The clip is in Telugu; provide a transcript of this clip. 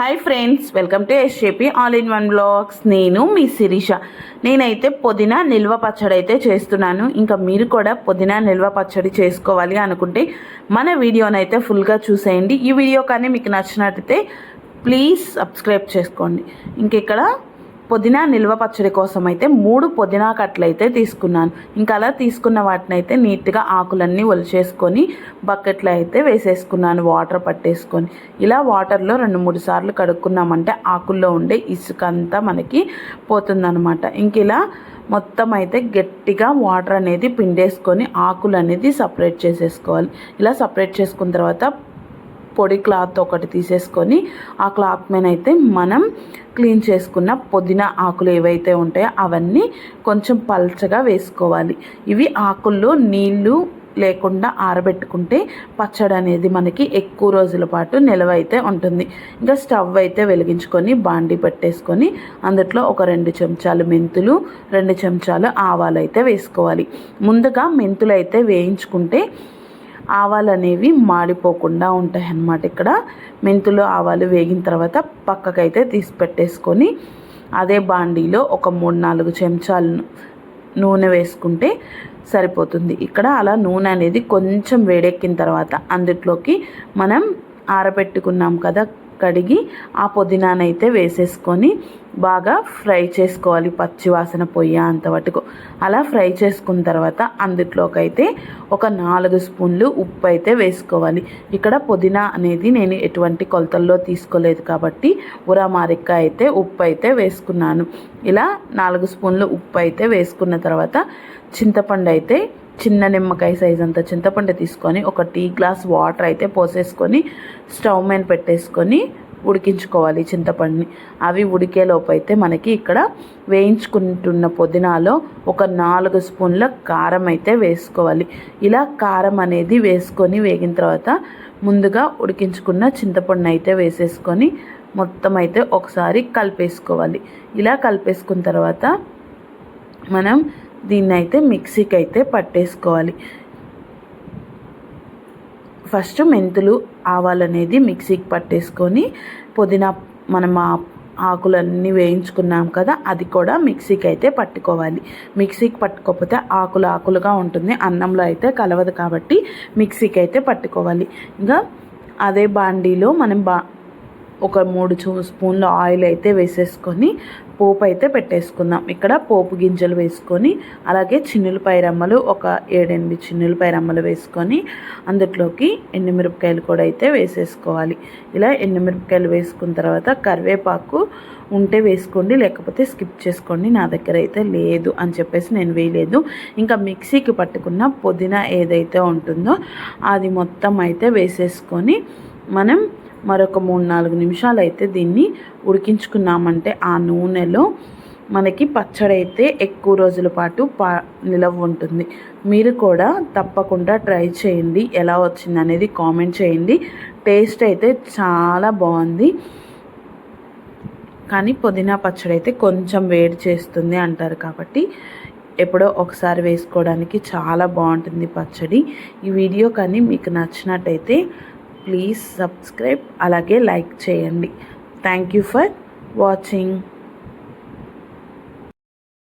Hi friends welcome to SAP all in one blogs నేను మీ శిరీష. నేనైతే పుదీనా నిల్వ పచ్చడి అయితే చేస్తున్నాను. ఇంకా మీరు కూడా పుదీనా నిల్వ పచ్చడి చేసుకోవాలి అనుకుంటే మన వీడియోనైతే ఫుల్గా చూసేయండి. ఈ వీడియో కానీ మీకు నచ్చినట్లయితే ప్లీజ్ సబ్స్క్రైబ్ చేసుకోండి. ఇంక ఇక్కడ పుదీనా నిల్వ పచ్చడి కోసం అయితే మూడు పుదీనా కట్టలు అయితే తీసుకున్నాను. ఇంకా అలా తీసుకున్న వాటిని అయితే నీట్గా ఆకులన్నీ ఒలిచేసుకొని బకెట్లో అయితే వేసేసుకున్నాను వాటర్ పట్టేసుకొని. ఇలా వాటర్లో రెండు మూడు సార్లు కడుక్కున్నామంటే ఆకుల్లో ఉండే ఇసుక అంతా మనకి పోతుందనమాట ఇంక ఇలా మొత్తం అయితే గట్టిగా వాటర్ అనేది పిండేసుకొని ఆకులు అనేది సపరేట్ చేసేసుకోవాలి. ఇలా సపరేట్ చేసుకున్న తర్వాత పొడి క్లాత్ ఒకటి తీసేసుకొని ఆ క్లాత్ మీద అయితే మనం క్లీన్ చేసుకున్న పుదీనా ఆకులు ఏవైతే ఉంటాయో అవన్నీ కొంచెం పల్చగా వేసుకోవాలి. ఇవి ఆకుల్లో నీళ్ళు లేకుండా ఆరబెట్టుకుంటే పచ్చడి అనేది మనకి ఎక్కువ రోజుల పాటు నిల్వ అయితే ఉంటుంది. ఇంకా స్టవ్ అయితే వెలిగించుకొని బాండి పెట్టేసుకొని అందులో ఒక రెండు చెంచాలు మెంతులు రెండు చెంచాలు ఆవాలు అయితే వేసుకోవాలి. ముందుగా మెంతులు అయితే వేయించుకుంటే ఆవాలు అనేవి మాడిపోకుండా ఉంటాయి అన్నమాట ఇక్కడ. మెంతులు ఆవాలు వేగిన తర్వాత పక్కకైతే తీసి పెట్టేసుకొని అదే బాండీలో ఒక మూడు నాలుగు చెంచాలు నూనె వేసుకుంటే సరిపోతుంది. ఇక్కడ అలా నూనె అనేది కొంచెం వేడెక్కిన తర్వాత అందులోకి మనం ఆరబెట్టుకున్నాం కదా కడిగి ఆ పుదీనానైతే వేసేసుకొని బాగా ఫ్రై చేసుకోవాలి పచ్చివాసన పొయ్యేంత వరకు అలా ఫ్రై చేసుకున్న తర్వాత అందుట్లోకైతే ఒక నాలుగు స్పూన్లు ఉప్పు అయితే వేసుకోవాలి. ఇక్కడ పుదీనా అనేది నేను ఎటువంటి కొలతల్లో తీసుకోలేదు కాబట్టి ఉరామారిక్క అయితే ఉప్పు అయితే వేసుకున్నాను. ఇలా నాలుగు స్పూన్లు ఉప్పు అయితే వేసుకున్న తర్వాత చింతపండు అయితే చిన్న నిమ్మకాయ సైజ్ అంత చింతపండు తీసుకొని ఒక టీ గ్లాస్ వాటర్ అయితే పోసేసుకొని స్టవ్ మీద పెట్టేసుకొని ఉడికించుకోవాలి చింతపండుని. అవి ఉడికేలోపు అయితే మనకి ఇక్కడ వేయించుకుంటున్న పుదీనాలో ఒక నాలుగు స్పూన్ల కారం అయితే వేసుకోవాలి. ఇలా కారం అనేది వేసుకొని వేగిన తర్వాత ముందుగా ఉడికించుకున్న చింతపండు అయితే వేసేసుకొని మొత్తం అయితే ఒకసారి కలిపేసుకోవాలి. ఇలా కలిపేసుకున్న తర్వాత మనం దీన్ని అయితే మిక్సీకి అయితే పట్టేసుకోవాలి. ఫస్ట్ మెంతులు ఆవాలు అనేది మిక్సీకి పట్టేసుకొని పుదీనా మనం ఆ ఆకులన్నీ వేయించుకున్నాం కదా అది కూడా మిక్సీకి అయితే పట్టుకోవాలి. మిక్సీకి పట్టుకోకపోతే ఆకులు ఆకులుగా ఉంటుంది అన్నంలో అయితే కలవదు కాబట్టి మిక్సీకి అయితే పట్టుకోవాలి. ఇంకా అదే బాండీలో మనం బా ఒక మూడు చూ స్పూన్ల ఆయిల్ అయితే వేసేసుకొని పోపు అయితే పెట్టేసుకుందాం. ఇక్కడ పోపు గింజలు వేసుకొని అలాగే చిన్నులపై రమ్మలు ఒక ఏడెనిమిది చిన్నులపై రమ్మలు వేసుకొని అందులోకి ఎండుమిరపకాయలు కూడా అయితే వేసేసుకోవాలి. ఇలా ఎండుమిరపకాయలు వేసుకున్న తర్వాత కరివేపాకు ఉంటే వేసుకోండి లేకపోతే స్కిప్ చేసుకోండి నా దగ్గర అయితే లేదు అని చెప్పేసి నేను వేయలేదు. ఇంకా మిక్సీకి పట్టుకున్న పుదీనా ఏదైతే ఉంటుందో అది మొత్తం అయితే వేసేసుకొని మనం మరొక మూడు నాలుగు నిమిషాలు అయితే దీన్ని ఉడికించుకున్నామంటే ఆ నూనెలో మనకి పచ్చడి అయితే ఎక్కువ రోజుల పాటు పా నిలవ ఉంటుంది. మీరు కూడా తప్పకుండా ట్రై చేయండి. ఎలా వచ్చింది అనేది కామెంట్ చేయండి. టేస్ట్ అయితే చాలా బాగుంది. కానీ పుదీనా పచ్చడి అయితే కొంచెం వేడి చేస్తుంది అంటారు కాబట్టి ఎప్పుడో ఒకసారి వేసుకోవడానికి చాలా బాగుంటుంది పచ్చడి. ఈ వీడియో కానీ మీకు నచ్చినట్టయితే ప్లీజ్ సబ్స్క్రైబ్ అలాగే లైక్ చేయండి. Thank you for watching